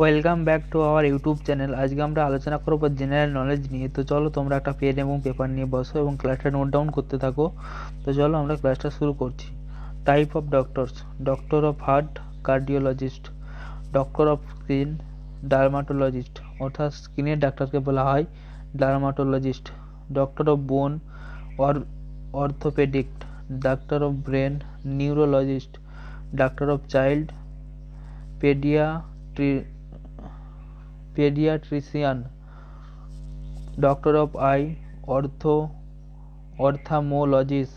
Welcome back to our YouTube channel আজকে আমরা আলোচনা করবো জেনারেল নলেজ নিয়ে তো চলো তোমরা একটা পেন এবং পেপার নিয়ে বসো এবং ক্লাসটা নোট ডাউন করতে থাকো তো চলো আমরা ক্লাসটা শুরু করছি type of doctors doctor of heart cardiologist doctor of skin dermatologist অর্থাৎ স্কিনের ডাক্তারকে বলা হয় dermatologist doctor of bone or orthopaedic doctor of brain neurologist doctor of child পেডিয়া pediatrician, doctor of eye, ophthalmologist,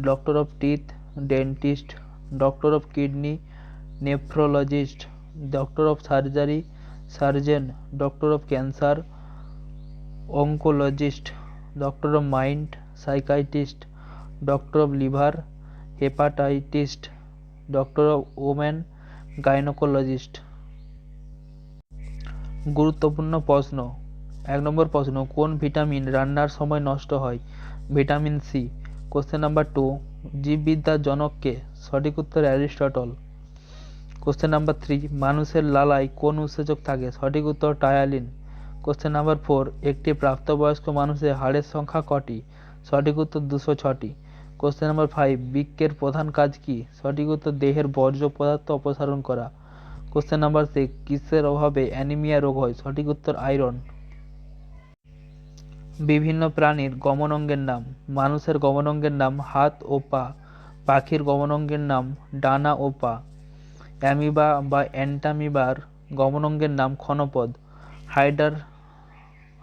doctor of teeth, dentist, doctor of kidney, nephrologist, doctor of surgery, surgeon, doctor of cancer, oncologist, doctor of mind, psychiatrist, doctor of liver, hepatologist, doctor of women, gynecologist. গুরুত্বপূর্ণ প্রশ্ন এক নম্বর প্রশ্ন কোন vitamin রান্নার সময় নষ্ট হয় vitamin C question number two জীববিদ্যার জনককে সঠিক উত্তর অ্যারিস্টটল কোশ্চেন নাম্বার থ্রি মানুষের লালায় কোন উৎসেচক থাকে সঠিক উত্তর টায়ালিন কোশ্চেন নাম্বার ফোর একটি প্রাপ্তবয়স্ক মানুষের হাড়ের সংখ্যা কটি সঠিক উত্তর দুশো ছটি কোশ্চেন নাম্বার ফাইভ বৃক্ষের প্রধান কাজ কি সঠিক উত্তর দেহের বর্জ্য পদার্থ অপসারণ করা কোশ্চেন নাম্বার সিক্স কিসের অভাবে অ্যানিমিয়া রোগ হয় সঠিক উত্তর আয়রন বিভিন্ন প্রাণীর গমনাঙ্গের নাম মানুষের গমনাঙ্গের নাম হাত ও পা পাখির গমনাঙ্গের নাম ডানা ও পা অ্যামিবা বা অ্যান্টামিবার গমনাঙ্গের নাম ক্ষণপদ হাইডার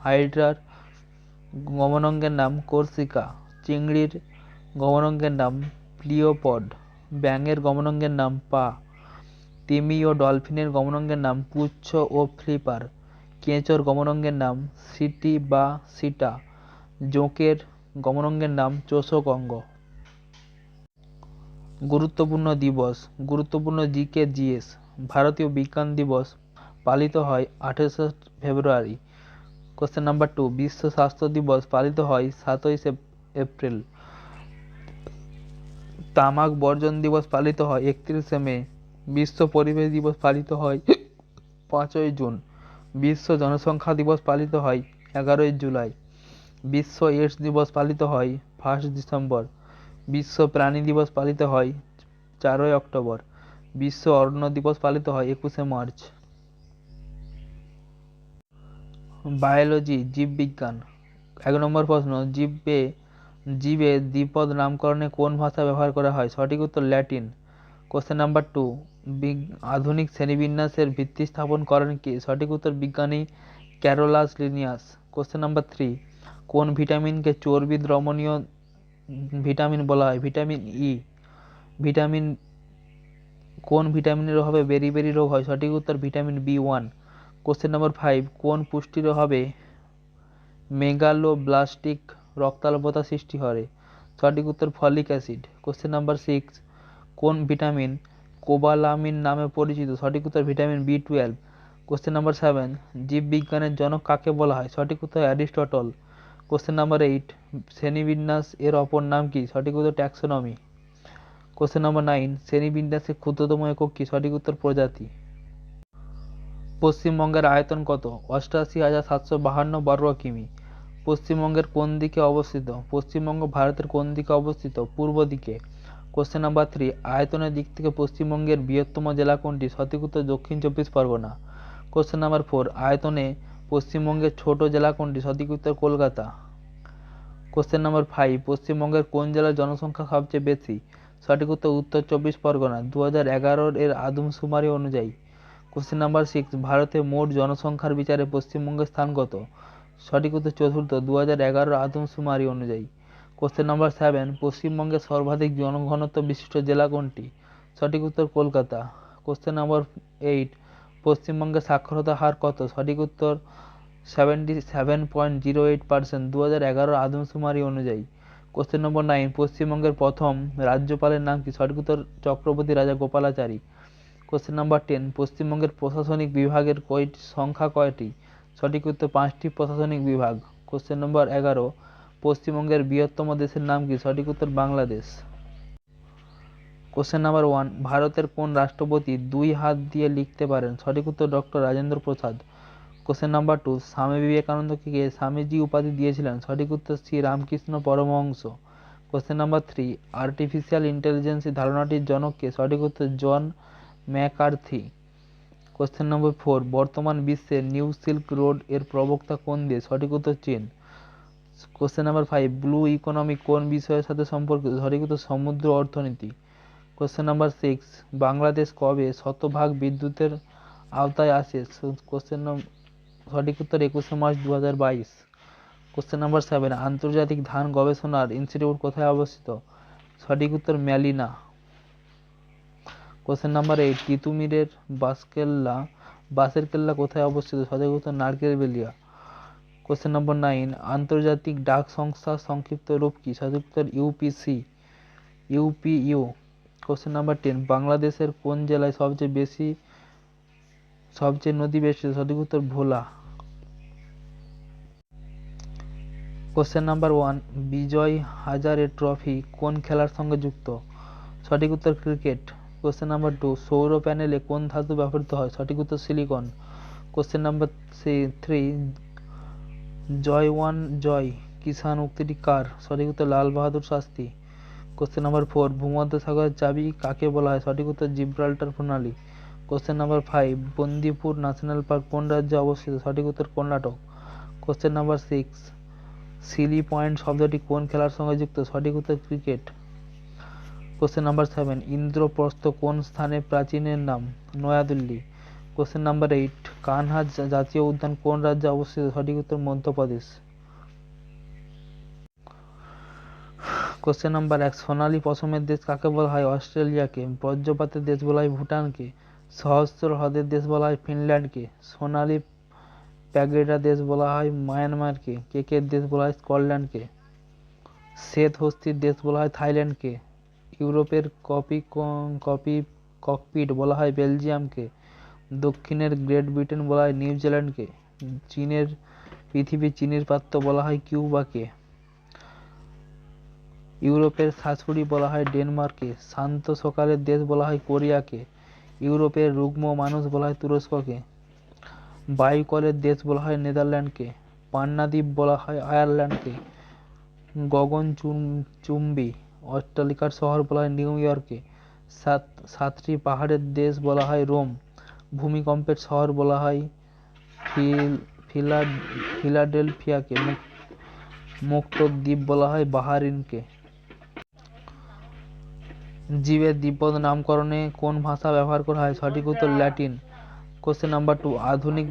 হাইড্রার গমনাঙ্গের নাম কর্সিকা চিংড়ির গমনাঙ্গের নাম প্লিওপড ব্যাঙের গমনাঙ্গের নাম পা তিমি ও ডলফিনের গমনাঙ্গের নাম পুচ্ছ ও ফ্লিপার কেঁচোর গমনাঙ্গের নাম সিটি বা সিটা জোঁকের গমনাঙ্গের নাম চোষকঙ্গ গুরুত্বপূর্ণ দিবস গুরুত্বপূর্ণ জিকে জিএস ভারতীয় বিজ্ঞান দিবস পালিত হয় আঠেরোশো ফেব্রুয়ারি কোশ্চেন নাম্বার টু বিশ্ব স্বাস্থ্য দিবস পালিত হয় সাতই এপ্রিল তামাক বর্জন দিবস পালিত হয় একত্রিশে মে বিশ্ব পরিবেশ দিবস পালিত হয় পাঁচই জুন বিশ্ব জনসংখ্যা দিবস পালিত হয় এগারোই জুলাই বিশ্ব এইডস দিবস পালিত হয় ফার্স্ট ডিসেম্বর বিশ্ব প্রাণী দিবস পালিত হয় চারই অক্টোবর বিশ্ব অরণ্য দিবস পালিত হয় একুশে মার্চ বায়োলজি জীববিজ্ঞান এক নম্বর প্রশ্ন জীবে জীবে দ্বিপদ নামকরণে কোন ভাষা ব্যবহার করা হয় সঠিক উত্তর ল্যাটিন কোশ্চেন নাম্বার টু আধুনিক শ্রেণীবিন্যাসের ভিত্তি স্থাপন করেন কে সঠিক উত্তর বিজ্ঞানী Carolus Linnaeus question number three কোন ভিটামিনকে চর্বি দ্রবণীয় ভিটামিন বলা হয় ভিটামিন ই e। ভিটামিন কোন ভিটামিনের অভাবে বেরি বেরি রোগ হয় সঠিক উত্তর vitamin B one question number five কোন পুষ্টির অভাবে মেগালোব্লাস্টিক রক্তাল্পতা সৃষ্টি করে সঠিক উত্তর folic acid question number six কোন ভিটামিন কোবালামিন নামে পরিচিত সঠিক উত্তর vitamin B twelve question number seven জীববিজ্ঞানের জনক কাকে বলা হয় সঠিক উত্তর অ্যারিস্টটল কোশ্চেন নাম্বার এইট শ্রেণীবিন্যাস এর অপর নাম কি সঠিক উত্তর ট্যাক্সোনমি কোশ্চেন নাম্বার নাইন শ্রেণীবিন্যাসের ক্ষুদ্রতম একক কি সঠিক উত্তর প্রজাতি পশ্চিমবঙ্গের আয়তন কত অষ্টাশি হাজার সাতশো বাহান্ন বর্গ কিমি পশ্চিমবঙ্গের কোন দিকে অবস্থিত পশ্চিমবঙ্গ ভারতের কোন দিকে অবস্থিত পূর্ব দিকে কোশ্চেন নাম্বার থ্রি আয়তনের দিক থেকে পশ্চিমবঙ্গের বৃহত্তম জেলা কোনটি সঠিক উত্তর দক্ষিণ চব্বিশ পরগনা কোশ্চেন নাম্বার ফোর আয়তনে পশ্চিমবঙ্গের ছোট জেলা কোনটি সঠিক উত্তর কলকাতা কোশ্চেন নাম্বার ফাইভ পশ্চিমবঙ্গের কোন জেলার জনসংখ্যা সবচেয়ে বেশি সঠিক উত্তর উত্তর চব্বিশ পরগনা দু হাজার এগারোর এর আদমশুমারি অনুযায়ী কোশ্চেন নাম্বার সিক্স ভারতে মোট জনসংখ্যার বিচারে পশ্চিমবঙ্গের স্থান কত সঠিক উত্তর চতুর্থ দু হাজার এগারোর আদমশুমারি অনুযায়ী কোশ্চেন নম্বর সেভেন পশ্চিমবঙ্গের সর্বাধিক জনঘনত্ব বিশিষ্ট জেলা কোনটি সঠিক উত্তর কলকাতা কোশ্চেন নম্বর এইট পশ্চিমবঙ্গের সাক্ষরতা হার কত সঠিক উত্তর seventy seven point zero eight percent দু হাজার এগারোর আদমশুমারি অনুযায়ী কোশ্চেন নম্বর নাইন পশ্চিমবঙ্গের প্রথম রাজ্যপালের নাম কি সঠিক উত্তর চক্রবর্তী রাজা গোপালাচারী কোশ্চেন নম্বর টেন পশ্চিমবঙ্গের প্রশাসনিক বিভাগের কয়টি সংখ্যা কয়টি সঠিক উত্তর পাঁচটি প্রশাসনিক বিভাগ কোশ্চেন নম্বর এগারো পশ্চিমবঙ্গের বৃহত্তম দেশের নাম কি সঠিক উত্তর বাংলাদেশ কোশ্চেন নাম্বার ওয়ান ভারতের কোন রাষ্ট্রপতি দুই হাত দিয়ে লিখতে পারেন সঠিক উত্তর doctor Rajendra Prasad question number two Swami বিবেকানন্দকে কে স্বামীজি উপাধি দিয়েছিলেন সঠিক উত্তর Shri Ramakrishna Paramahamsa question number three artificial intelligence ধারণাটির জনককে সঠিক উত্তর John McCarthy question number four বর্তমান বিশ্বে নিউ সিল্ক রোড এর প্রবক্তা কোন দেশ সঠিক উত্তর চীন question number five blue economy কোন বিষয়ের সাথে সম্পর্কিত সঠিকত সমুদ্র অর্থনীতি কোশ্চেন নাম্বার সিক্স বাংলাদেশ কবে শতভাগ বিদ্যুতের আওতায় আসে কোশ্চেন সঠিক উত্তর একুশে মার্চ দু হাজার বাইশ কোশ্চেন নাম্বার সেভেন আন্তর্জাতিক ধান গবেষণার ইনস্টিটিউট কোথায় অবস্থিত সঠিক উত্তর ম্যালিনা কোশ্চেন নাম্বার এইট তিতুমিরের বাসকেল্লা বাসের কেল্লা কোথায় অবস্থিত সঠিক উত্তর নারকেল বেলিয়া কোশ্চেন নম্বর নাইন আন্তর্জাতিক ডাক সংস্থা সংক্ষিপ্ত রূপ কী সংক্ষিপ্ত UPC UPU question number ten বাংলাদেশের কোন জেলায় সবচেয়ে বেশি সবচেয়ে নদী বেশি সঠিক উত্তর Bhola question number one Vijay Hazare trophy কোন খেলার সঙ্গে যুক্ত সঠিক উত্তর ক্রিকেট কোশ্চেন নাম্বার টু সৌর প্যানেলে কোন ধাতু ব্যবহৃত হয় সঠিক উত্তর সিলিকন কোশ্চেন নাম্বার থ্রি জয় ওয়ান জয় কিষান উক্তিটি কার সঠিক উত্তর Lal Bahadur Shastri question number four ভূমধ্যসাগরের চাবি কাকে বলা হয় সঠিক উত্তর জিব্রাল্টার প্রণালী question number five Bandipur national park কোন রাজ্যে অবস্থিত সঠিক উত্তর Karnataka question number six silly point শব্দটি কোন খেলার সঙ্গে যুক্ত সঠিক উত্তর cricket question number seven Indraprastha কোন স্থানে প্রাচীনের নাম Naya Dilli question number eight Kanha জাতীয় উদ্যান কোন রাজ্যে অবস্থিত সঠিক উত্তর মধ্যপ্রদেশ কোশ্চেন নাম্বার এক সোনালি পশমের দেশ কাকে বলা হয় অস্ট্রেলিয়াকে বজ্রপাতের দেশ বলা হয় ভুটানকে সহস্র হ্রদের দেশ বলা হয় ফিনল্যান্ডকে সোনালি প্যাগেটা দেশ বলা হয় মায়ানমারকে কেকের দেশ বলা হয় স্কটল্যান্ডকে শ্বেত হস্তির দেশ বলা হয় থাইল্যান্ডকে ইউরোপের কপি কপি ককপিট বলা হয় বেলজিয়ামকে দক্ষিণের গ্রেট ব্রিটেন বলা হয় নিউজিল্যান্ডকে চীনের পৃথিবী চীনের পাত্র বলা হয় কিউবাকে ইউরোপের শাশুড়ি বলা হয় ডেনমার্ককে শান্ত সকালের দেশ বলা হয় কোরিয়াকে ইউরোপের রুগ্ম মানুষ বলা হয় তুরস্ককে বায়ুকলের দেশ বলা হয় নেদারল্যান্ডকে পান্নাদ্বীপ বলা হয় আয়ারল্যান্ডকে গগন চুম্বি অট্টালিকার শহর বলা হয় নিউ ইয়র্কে সাত সাতটি পাহাড়ের দেশ বলা হয় রোম ভূমিকম্পের শহর বলা হয় ফিলাডেলফিয়াকে মুক্ত দ্বীপ বলা হয় বাহারিনকে জীবের দ্বীপদ নামকরণে কোন ভাষা ব্যবহার করা হয় সঠিক উত্তর ল্যাটিন কোশ্চেন নাম্বার টু আধুনিক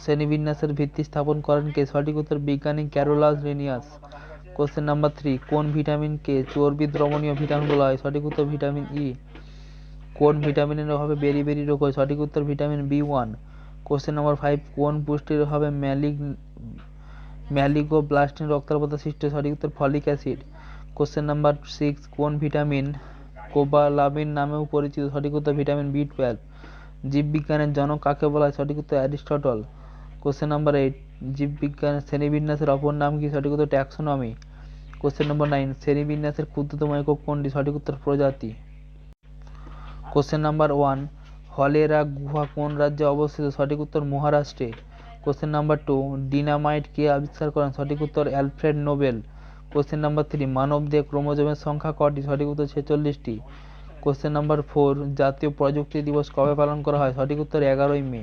শ্রেণীবিন্যাসের ভিত্তি স্থাপন করেন কে সঠিক উত্তর বিজ্ঞানী ক্যারোলাস রেনিয়াস কোশ্চেন নাম্বার থ্রি কোন ভিটামিনকে চর্বি দ্রবণীয় ভিটামিন বলা হয় সঠিক উত্তর ভিটামিন ই কোন ভিটামিনের অভাবে বেরিবেরি রোগ হয় সঠিক উত্তর vitamin B one question number five কোন পুষ্টির অভাবে ম্যালিগ ব্লাস্টিন রক্তাল্পতা সৃষ্টি সঠিক উত্তর folic acid question number six কোন ভিটামিন কোবালামিন নামেও পরিচিত সঠিক উত্তর ভিটামিন বি টুয়েলভ জীববিজ্ঞানের জনক কাকে বলা হয় সঠিক উত্তর অ্যারিস্টটল কোশ্চেন নাম্বার এইট জীববিজ্ঞানের শ্রেণীবিন্যাসের অপর নাম কি সঠিক উত্তর ট্যাক্সোনমি কোশ্চেন নম্বর নাইন শ্রেণীবিন্যাসের ক্ষুদ্রতম একক কোনটি সঠিক উত্তর প্রজাতি কোশ্চেন নাম্বার ওয়ান হলেরা গুহা কোন রাজ্যে অবস্থিত সঠিক উত্তর মহারাষ্ট্রে কোশ্চেন নাম্বার টু ডিনামাইট কে আবিষ্কার করেন সঠিক উত্তর Alfred Nobel question number three মানব দেহ ক্রোমোজোমের সংখ্যা কটি সঠিক উত্তর ছেচল্লিশটি কোশ্চেন নাম্বার ফোর জাতীয় প্রযুক্তি দিবস কবে পালন করা হয় সঠিক উত্তর এগারোই মে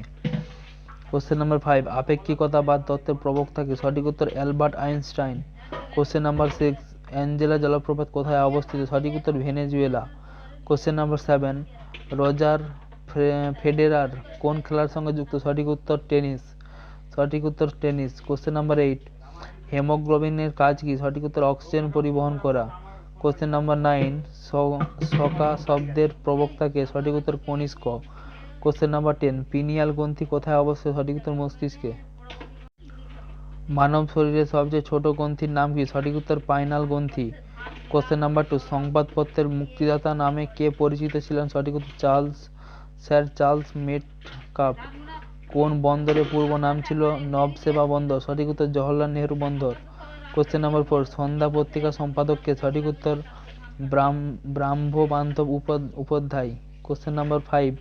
কোশ্চেন নাম্বার ফাইভ আপেক্ষিকতাবাদ তত্ত্বের প্রবক্তাকে সঠিক উত্তর Albert Einstein question number six Angela জলপ্রপাত কোথায় অবস্থিত সঠিক উত্তর Venezuela question number seven Roger Federer কোন খেলার সঙ্গে যুক্ত সঠিক উত্তর টেনিস সঠিক উত্তর টেনিস কোশ্চেন নাম্বার এইট হেমোগ্লোবিনের কাজ কি সঠিক উত্তর অক্সিজেন পরিবহন করা কোশ্চেন নাম্বার নাইন সকা শব্দের প্রবক্তাকে সঠিক উত্তর Kanishka question number ten pineal গ্রন্থি কোথায় অবস্থিত সঠিক উত্তর মস্তিষ্কে মানব শরীরের সবচেয়ে ছোট গ্রন্থির নাম কি সঠিক উত্তর পাইনাল গ্রন্থি কোশ্চেন নাম্বার টু সংবাদপত্রের মুক্তিদাতা নামে কে পরিচিত ছিলেন সঠিক উত্তর চার্লস স্যার চার্লস মেটকাপ কোন বন্দরের পূর্ব নাম ছিল নবসেবা বন্দর সঠিক উত্তর জওহরলাল নেহরু বন্দর কোশ্চেন নাম্বার ফোর সন্ধ্যা পত্রিকা সম্পাদককে সঠিক উত্তর Brahma Brahmabandhab Upadhyay question number five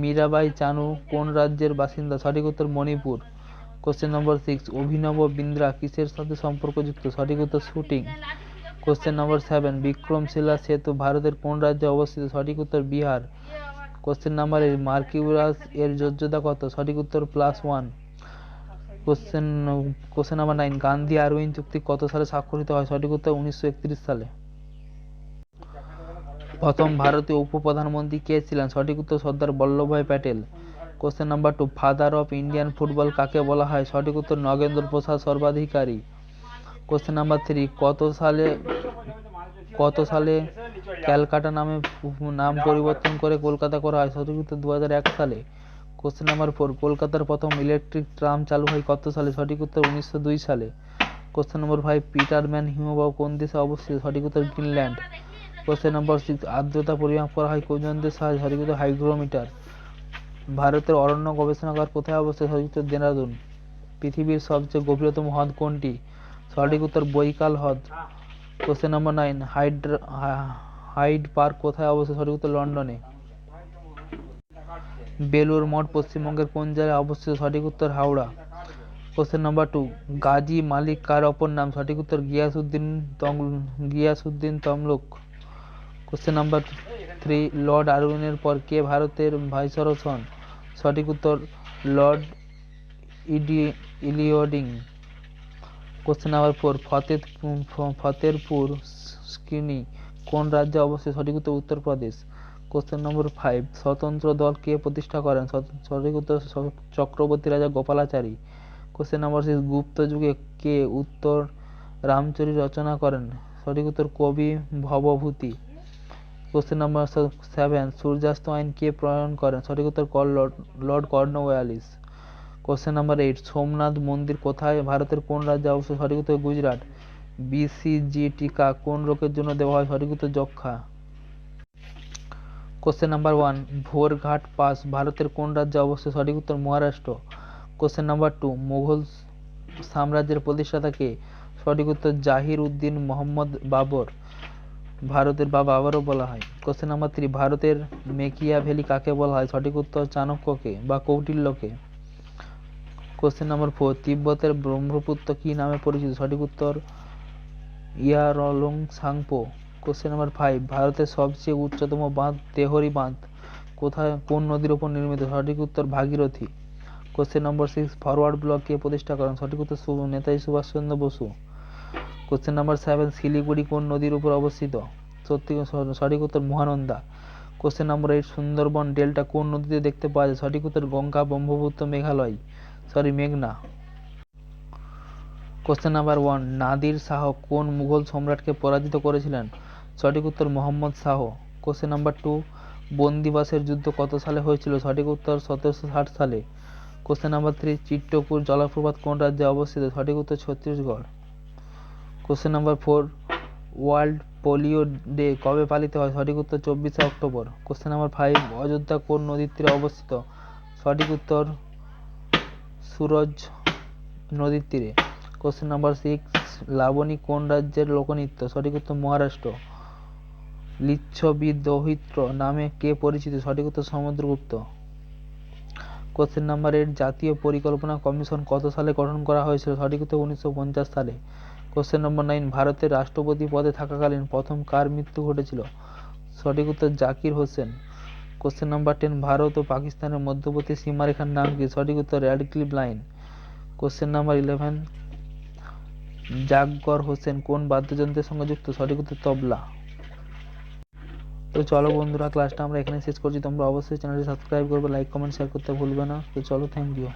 Mirabai Chanu কোন রাজ্যের বাসিন্দা সঠিক উত্তর মণিপুর কোশ্চেন নম্বর সিক্স অভিনব বিন্দ্রা কিসের সাথে সম্পর্কযুক্ত সঠিক উত্তর shooting question number seven Vikramshila সেতু ভারতের কোন রাজ্যে অবস্থিত সঠিক উত্তর Bihar question number eight mercurous এর যোজ্যতা কত সঠিক উত্তর plus one question question number nine Gandhi Irwin চুক্তি কত সালে স্বাক্ষরিত হয় সঠিক উত্তর উনিশশো সালে প্রথম ভারতীয় উপপ্রধানমন্ত্রী কে ছিলেন সঠিক উত্তর Sardar Vallabhbhai Patel question number two father of Indian football কাকে বলা হয় সঠিক উত্তর Nagendra Prasad Sarbadhikari question number three কত সালে কত সালে ক্যালকাটা নামে নাম পরিবর্তন করে কলকাতা করা হয় সঠিক উত্তর দু সালে কোশ্চেন নাম্বার ফোর কলকাতার প্রথম ইলেকট্রিক ট্রাম চালু হয় কত সালে সঠিক উত্তর উনিশশো দুই সালে কোশ্চেন নম্বর ফাইভ পিটারম্যান হিমবাহ কোন দেশে অবস্থিত সঠিক উত্তর গ্রিনল্যান্ড কোশ্চেন নম্বর সিক্স আর্দ্রতা পরিমাপ করা হয় কোজনদের সাহায্যে সঠিক উত্তর হাইগ্রোমিটার ভারতের অরণ্য গবেষণাগার কোথায় অবস্থিত সঠিক উত্তর দেরাদুন পৃথিবীর সবচেয়ে গভীরতম হ্রদ কোনটি সঠিক উত্তর বৈকাল হ্রদ question number nine Hyde Hyde Park কোথায় অবস্থিত সঠিক উত্তর লন্ডনে বেলুর মঠ পশ্চিমবঙ্গের কোন জেলায় অবস্থিত সঠিক উত্তর Howrah question number two Ghazi Malik কার অপর নাম সঠিক উত্তর Ghiyasuddin Ghiyasuddin Tamluk question number three Lord আরউনের পর কে ভারতের ভাইসরস হন সঠিক উত্তর লর্ড ইডি ইলিওডিং question number four ফতেদ Fatehpur Sikri কোন রাজ্যে অবস্থিত সঠিক উত্তর উত্তরপ্রদেশ কোশ্চেন নম্বর ফাইভ স্বতন্ত্র দল কে প্রতিষ্ঠা করেন সঠিক উত্তর Chakravarti Raja Gopalachari question number six Gupta যুগে কে উত্তর রামচরী রচনা করেন সঠিক উত্তর কবি ভবভূতি কোশ্চেন নম্বর সেভেন সূর্যাস্ত আইন কে প্রণয়ন করেন সঠিক উত্তর Lord Wallis question number eight Somnath মন্দির কোথায় ভারতের কোন রাজ্যে অবস্থিত সঠিক উত্তর গুজরাট বিসিজি টিকা কোন রোগের জন্য দেওয়া হয় সঠিক উত্তর যক্ষা question number one Bhorghat pass ভারতের কোন রাজ্যে অবস্থিত সঠিক উত্তর Maharashtra question number two Mughal সাম্রাজ্যের প্রতিষ্ঠাতা কে সঠিক উত্তর জাহির উদ্দিন মোহাম্মদ বাবর ভারতের বা বাবারও বলা হয় কোশ্চেন নাম্বার থ্রি ভারতের মেকিয়া ভ্যালি কাকে বলা হয় সঠিক উত্তর চাণক্যকে বা কৌটিল্যকে কোশ্চেন নাম্বার ফোর তিব্বতের ব্রহ্মপুত্র কী নামে পরিচিত সঠিক উত্তর Yarlung Tsangpo question number five ভারতের সবচেয়ে উচ্চতম বাঁধ দেহরি বাঁধ কোথায় কোন নদীর উপর নির্মিত সঠিক উত্তর Bhagirathi question number six forward bloc কে প্রতিষ্ঠা করেন সঠিক উত্তর Netaji Subhas Chandra Bose question number seven Siliguri কোন নদীর উপর অবস্থিত সত্যি সঠিক উত্তর Mahananda question number eight Sundarban delta কোন নদীতে দেখতে পাওয়া যায় সঠিক উত্তর গঙ্গা ব্রহ্মপুত্র মেঘালয় সরি মেঘনা question number one Nadir Shah কোন মুঘল সম্রাটকে পরাজিত করেছিলেন সঠিক উত্তর Mohammad Shah question number two বন্দিবাসের যুদ্ধ কত সালে হয়েছিল সঠিক উত্তর সতেরোশো ষাট সালে কোশ্চেন নাম্বার থ্রি চিত্তপুর জলপ্রপাত কোন রাজ্যে অবস্থিত সঠিক উত্তর Chhattisgarh question number four world polio day কবে পালিত হয় সঠিক উত্তর চব্বিশে October question number five Ayodhya কোন নদীর তীরে অবস্থিত সঠিক উত্তর সুরজ নদীর তীরে কোশ্চেন নাম্বার সিক্স লাবণী কোন রাজ্যের লোকনৃত্য সঠিক উত্তর মহারাষ্ট্র লিচ্ছবি দৌহিত্র নামে কে পরিচিত সঠিক উত্তর সমুদ্রগুপ্ত কোশ্চেন নাম্বার এইট জাতীয় পরিকল্পনা কমিশন কত সালে গঠন করা হয়েছিল সঠিক উত্তর উনিশশো পঞ্চাশ সালে কোশ্চেন নম্বর নাইন ভারতের রাষ্ট্রপতি পদে থাকাকালীন প্রথম কার মৃত্যু ঘটেছিল সঠিক উত্তর Zakir Hussain question number ten Bharat ও পাকিস্তানের মধ্যবর্তী সীমারেখার নাম কি সঠিক উত্তর Radcliffe line question number eleven Zakir Hussain কোন বাদ্যযন্ত্রের সঙ্গে যুক্ত সঠিক উত্তর তবলা তো চলো বন্ধুরা ক্লাসটা আমরা এখানে শেষ করছি তোমরা অবশ্যই চ্যানেলটি সাবস্ক্রাইব করবে লাইক কমেন্ট শেয়ার করতে ভুলবে না তো চলো থ্যাংক ইউ